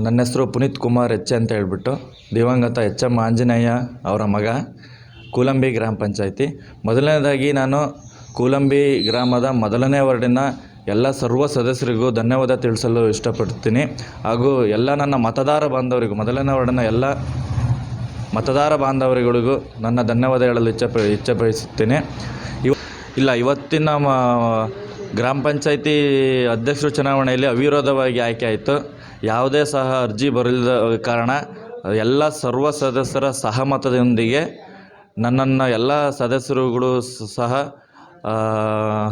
ನನ್ನ ಹೆಸರು ಪುನೀತ್ ಕುಮಾರ್ ಎಚ್ ಅಂತ ಹೇಳ್ಬಿಟ್ಟು ದಿವಂಗತ ಎಚ್ ಎಂ ಆಂಜನೇಯ ಅವರ ಮಗ, ಕೂಲಂಬಿ ಗ್ರಾಮ ಪಂಚಾಯಿತಿ. ಮೊದಲನೇದಾಗಿ ನಾನು ಕೂಲಂಬಿ ಗ್ರಾಮದ ಮೊದಲನೇ ವಾರ್ಡಿನ ಎಲ್ಲ ಸರ್ವ ಸದಸ್ಯರಿಗೂ ಧನ್ಯವಾದ ತಿಳಿಸಲು ಇಷ್ಟಪಡ್ತೀನಿ. ಹಾಗೂ ಎಲ್ಲ ನನ್ನ ಮತದಾರ ಬಾಂಧವರಿಗೂ, ಮೊದಲನೇ ವಾರ್ಡಿನ ಎಲ್ಲ ಮತದಾರ ಬಾಂಧವರಿಗಳಿಗೂ ನನ್ನ ಧನ್ಯವಾದ ಹೇಳಲು ಇಚ್ಛೆ ಇಚ್ಛೆ ಬಯಸುತ್ತೇನೆ. ಇವ, ಇಲ್ಲ, ಇವತ್ತಿನ ಮ, ಗ್ರಾಮ ಪಂಚಾಯಿತಿ ಅಧ್ಯಕ್ಷರು ಚುನಾವಣೆಯಲ್ಲಿ ಅವಿರೋಧವಾಗಿ ಆಯ್ಕೆ ಆಯಿತು. ಯಾವುದೇ ಸಹ ಅರ್ಜಿ ಬರಲಿದ ಕಾರಣ ಎಲ್ಲ ಸರ್ವ ಸದಸ್ಯರ ಸಹಮತದೊಂದಿಗೆ ನನ್ನನ್ನು ಎಲ್ಲ ಸದಸ್ಯರುಗಳು ಸಹ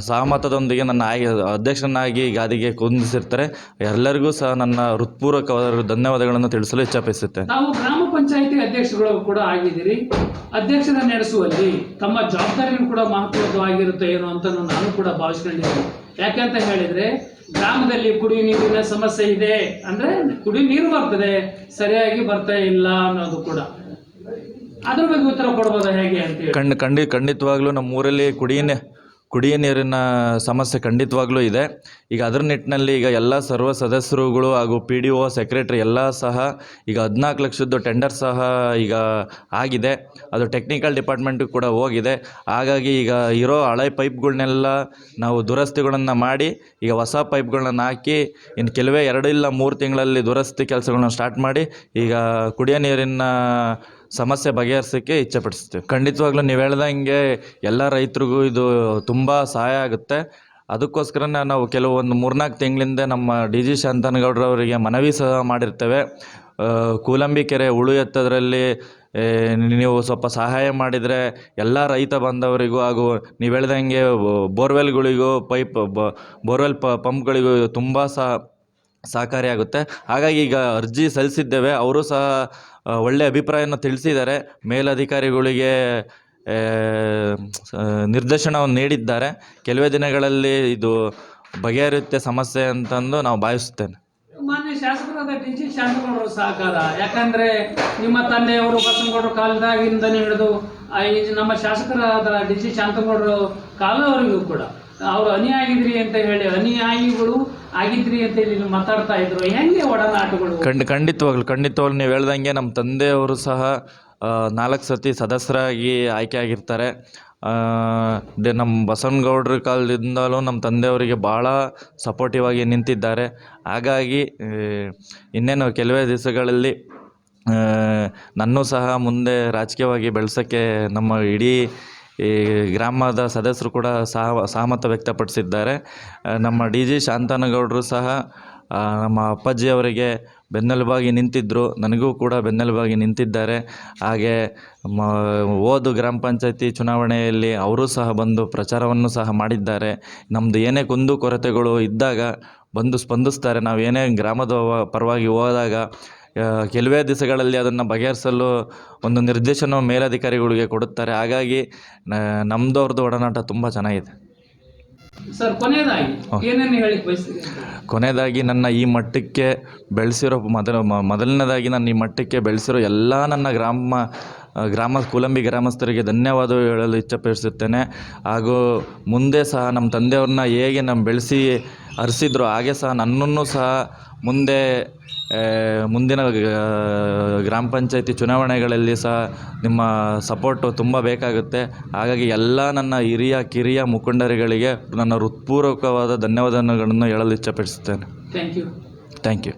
ಸಹಮತದೊಂದಿಗೆ ನನ್ನ ಆಯ್ ಅಧ್ಯಕ್ಷನಾಗಿ ಗಾದಿಗೆ ಕುಂದಿಸಿರ್ತಾರೆ. ಎಲ್ಲರಿಗೂ ಸಹ ನನ್ನ ಹೃತ್ಪೂರ್ವಕವಾದ ಧನ್ಯವಾದಗಳನ್ನು ತಿಳಿಸಲು ಇಚ್ಛಾಪಿಸುತ್ತೇನೆ. ನಾವು ಗ್ರಾಮ ಪಂಚಾಯಿತಿ ಅಧ್ಯಕ್ಷಗಳು ಕೂಡ ಆಗಿದ್ದೀರಿ. ಅಧ್ಯಕ್ಷರ ನಡೆಸುವಲ್ಲಿ ತಮ್ಮ ಜವಾಬ್ದಾರಿಯೂ ಕೂಡ ಮಹತ್ವದ್ದು ಆಗಿರುತ್ತೆ ಏನು ಅಂತ ನಾನು ಕೂಡ ಭಾವಿಸ್ಕೊಂಡಿದ್ದೀನಿ. ಯಾಕೆಂತ ಹೇಳಿದ್ರೆ ಗ್ರಾಮದಲ್ಲಿ ಕುಡಿಯುವ ನೀರಿನ ಸಮಸ್ಯೆ ಇದೆ ಅಂದ್ರೆ ಕುಡಿಯುವ ನೀರು ಬರ್ತದೆ, ಸರಿಯಾಗಿ ಬರ್ತಾ ಇಲ್ಲ ಅನ್ನೋದು ಕೂಡ. ಅದ್ರ ಬಗ್ಗೆ ಉತ್ತರ ಕೊಡ್ಬೋದಾ ಹೇಗೆ ಅಂತ ಖಂಡ ಖಂಡಿ ಖಂಡಿತವಾಗ್ಲೂ ನಮ್ಮ ಊರಲ್ಲಿ ಕುಡಿಯ ನೀರಿನ ಸಮಸ್ಯೆ ಖಂಡಿತವಾಗ್ಲೂ ಇದೆ. ಈಗ ಅದರ ನಿಟ್ಟಿನಲ್ಲಿ ಈಗ ಎಲ್ಲ ಸರ್ವ ಸದಸ್ಯರುಗಳು ಹಾಗೂ ಪಿ ಡಿ ಒ ಸೆಕ್ರೆಟ್ರಿ ಎಲ್ಲ ಸಹ ಈಗ ಹದಿನಾಲ್ಕು ಲಕ್ಷದ್ದು ಟೆಂಡರ್ ಸಹ ಈಗ ಆಗಿದೆ. ಅದು ಟೆಕ್ನಿಕಲ್ ಡಿಪಾರ್ಟ್ಮೆಂಟಿಗೆ ಕೂಡ ಹೋಗಿದೆ. ಹಾಗಾಗಿ ಈಗ ಇರೋ ಹಳೆ ಪೈಪ್ಗಳನ್ನೆಲ್ಲ ನಾವು ದುರಸ್ತಿಗಳನ್ನು ಮಾಡಿ ಈಗ ಹೊಸ ಪೈಪ್ಗಳನ್ನ ಹಾಕಿ ಇನ್ನು ಕೆಲವೇ ಎರಡು ಇಲ್ಲ ಮೂರು ತಿಂಗಳಲ್ಲಿ ದುರಸ್ತಿ ಕೆಲಸಗಳನ್ನ ಸ್ಟಾರ್ಟ್ ಮಾಡಿ ಈಗ ಕುಡಿಯೋ ನೀರಿನ ಸಮಸ್ಯೆ ಬಗೆಹರಿಸೋಕ್ಕೆ ಇಚ್ಛೆಪಡಿಸ್ತೀವಿ ಖಂಡಿತವಾಗ್ಲೂ ನೀವು ಹೇಳ್ದಂಗೆ ಎಲ್ಲ ರೈತರಿಗೂ ಇದು ತುಂಬ ಸಹಾಯ ಆಗುತ್ತೆ. ಅದಕ್ಕೋಸ್ಕರ ನಾವು ಕೆಲವೊಂದು ಮೂರ್ನಾಲ್ಕು ತಿಂಗಳಿಂದ ನಮ್ಮ ಡಿ ಜಿ ಶಾಂತನಗೌಡ್ರವರಿಗೆ ಮನವಿ ಸಹ ಮಾಡಿರ್ತೇವೆ. ಕೂಲಂಬಿ ಕೆರೆ ಉಳು ಎತ್ತೋದ್ರಲ್ಲಿ ನೀವು ಸ್ವಲ್ಪ ಸಹಾಯ ಮಾಡಿದರೆ ಎಲ್ಲ ರೈತ ಬಂದವರಿಗೂ ಹಾಗೂ ನೀವು ಹೇಳ್ದಂಗೆ ಬೋರ್ವೆಲ್ಗಳಿಗೂ ಪೈಪ್ ಬೋರ್ವೆಲ್ ಪಂಪ್ಗಳಿಗೂ ತುಂಬ ಸಹ ಸಹಕಾರಿಯಾಗುತ್ತೆ ಹಾಗಾಗಿ ಈಗ ಅರ್ಜಿ ಸಲ್ಲಿಸಿದ್ದೇವೆ. ಅವರು ಸಹ ಒಳ್ಳೆಯ ಅಭಿಪ್ರಾಯನ ತಿಳಿಸಿದ್ದಾರೆ. ಮೇಲಧಿಕಾರಿಗಳಿಗೆ ನಿರ್ದೇಶನವನ್ನು ನೀಡಿದ್ದಾರೆ. ಕೆಲವೇ ದಿನಗಳಲ್ಲಿ ಇದು ಬಗೆಹರಿಯುತ್ತೆ ಸಮಸ್ಯೆ ಅಂತಂದು ನಾವು ಭಾವಿಸುತ್ತೇನೆ. ಮಾನ್ಯ ಶಾಸಕರಾದ ಡಿ ಜಿ ಶಾಂತಗೌಡರ ಸಹಕಾರ. ಯಾಕಂದ್ರೆ ನಿಮ್ಮ ತಂದೆಯವರು ಬಸನಗೌಡರ ಕಾಲದಾಗಿಂದನೇ ಹಿಡಿದು ನಮ್ಮ ಶಾಸಕರಾದ ಡಿ ಜಿ ಶಾಂತಗೌಡರು ಕಾಲದವರೆಗೂ ಕೂಡ, ಅವರು ಅನಿಯಾಗಿದ್ರಿ ಅಂತ ಹೇಳಿ, ಅನುಯಾಯಿಗಳು ಆಗಿದ್ರಿ ಅಂತ ಹೇಳಿ ನೀವು ಮಾತಾಡ್ತಾ ಇದ್ರು, ಹೆಂಗೆ ಒಡನಾಟಗಳು? ಖಂಡ, ಖಂಡಿತವಾಗ್ಲು ಖಂಡಿತವಾಗ್ಲು ನೀವು ಹೇಳ್ದಂಗೆ ನಮ್ಮ ತಂದೆಯವರು ಸಹ ನಾಲ್ಕು ಸತಿ ಸದಸ್ಯರಾಗಿ ಆಯ್ಕೆ ಆಗಿರ್ತಾರೆ. ದೆ, ನಮ್ಮ ಬಸವನಗೌಡ್ರ ಕಾಲದಿಂದಲೂ ನಮ್ಮ ತಂದೆಯವರಿಗೆ ಭಾಳ ಸಪೋರ್ಟಿವ್ ಆಗಿ ನಿಂತಿದ್ದಾರೆ. ಹಾಗಾಗಿ ಇನ್ನೇನು ಕೆಲವೇ ದಿವಸಗಳಲ್ಲಿ ನನ್ನೂ ಸಹ ಮುಂದೆ ರಾಜಕೀಯವಾಗಿ ಬೆಳೆಸೋಕ್ಕೆ ನಮ್ಮ ಇಡೀ ಈ ಗ್ರಾಮದ ಸದಸ್ಯರು ಕೂಡ ಸಹ ಸಹಮತ ವ್ಯಕ್ತಪಡಿಸಿದ್ದಾರೆ. ನಮ್ಮ ಡಿ ಜಿ ಶಾಂತನಗೌಡರು ಸಹ ನಮ್ಮ ನಮ್ಮ ಅಪ್ಪಾಜಿಯವರಿಗೆ ಬೆನ್ನೆಲುಬಾಗಿ ನಿಂತಿದ್ದರು ನನಗೂ ಕೂಡ ಬೆನ್ನೆಲುಬಾಗಿ ನಿಂತಿದ್ದಾರೆ. ಹಾಗೆ, ಮ, ಓದು ಗ್ರಾಮ ಪಂಚಾಯತಿ ಚುನಾವಣೆಯಲ್ಲಿ ಅವರು ಸಹ ಬಂದು ಪ್ರಚಾರವನ್ನು ಸಹ ಮಾಡಿದ್ದಾರೆ. ನಮ್ಮದು ಏನೇ ಕುಂದು ಕೊರತೆಗಳು ಇದ್ದಾಗ ಬಂದು ಸ್ಪಂದಿಸ್ತಾರೆ. ನಾವು ಏನೇ ಗ್ರಾಮದ ಪರವಾಗಿ ಹೋದಾಗ ಕೆಲವೇ ದಿವಸಗಳಲ್ಲಿ ಅದನ್ನು ಬಗೆಹರಿಸಲು ಒಂದು ನಿರ್ದೇಶನ ಮೇಲಧಿಕಾರಿಗಳಿಗೆ ಕೊಡುತ್ತಾರೆ. ಹಾಗಾಗಿ ನಮ್ಮದವ್ರದ್ದು ಒಡನಾಟ ತುಂಬ ಚೆನ್ನಾಗಿದೆ. ಸರ್ ಕೊನೆಯದಾಗಿ ಏನೇನು ಹೇಳಿಕ್ ಬಯಸ್ತೀರಿ ಕೊನೆಯದಾಗಿ ನನ್ನ ಈ ಮಟ್ಟಕ್ಕೆ ಬೆಳೆಸಿರೋ ಮೊದಲ ಮೊದಲನೇದಾಗಿ ನಾನು ಈ ಮಟ್ಟಕ್ಕೆ ಬೆಳೆಸಿರೋ ಎಲ್ಲ ನನ್ನ ಗ್ರಾಮ ಗ್ರಾಮ ಕುಲಂಬಿ ಗ್ರಾಮಸ್ಥರಿಗೆ ಧನ್ಯವಾದ ಹೇಳಲು ಇಚ್ಛಪಡಿಸುತ್ತೇನೆ. ಹಾಗೂ ಮುಂದೆ ಸಹ ನಮ್ಮ ತಂದೆಯವ್ರನ್ನ ಹೇಗೆ ನಮ್ಮ ಬೆಳೆಸಿ ಹರಿಸಿದ್ರು ಹಾಗೆ ಸಹ ನನ್ನನ್ನು ಸಹ ಮುಂದೆ ಮುಂದಿನ ಗ್ರಾಮ ಪಂಚಾಯಿತಿ ಚುನಾವಣೆಗಳಲ್ಲಿ ಸಹ ನಿಮ್ಮ ಸಪೋರ್ಟು ತುಂಬ ಬೇಕಾಗುತ್ತೆ. ಹಾಗಾಗಿ ಎಲ್ಲ ನನ್ನ ಹಿರಿಯ ಕಿರಿಯ ಮುಖಂಡರುಗಳಿಗೆ ನನ್ನ ಹೃತ್ಪೂರ್ವಕವಾದ ಧನ್ಯವಾದಗಳನ್ನು ಹೇಳಲು ಇಚ್ಛಪಡಿಸುತ್ತೇನೆ. Thank you thank you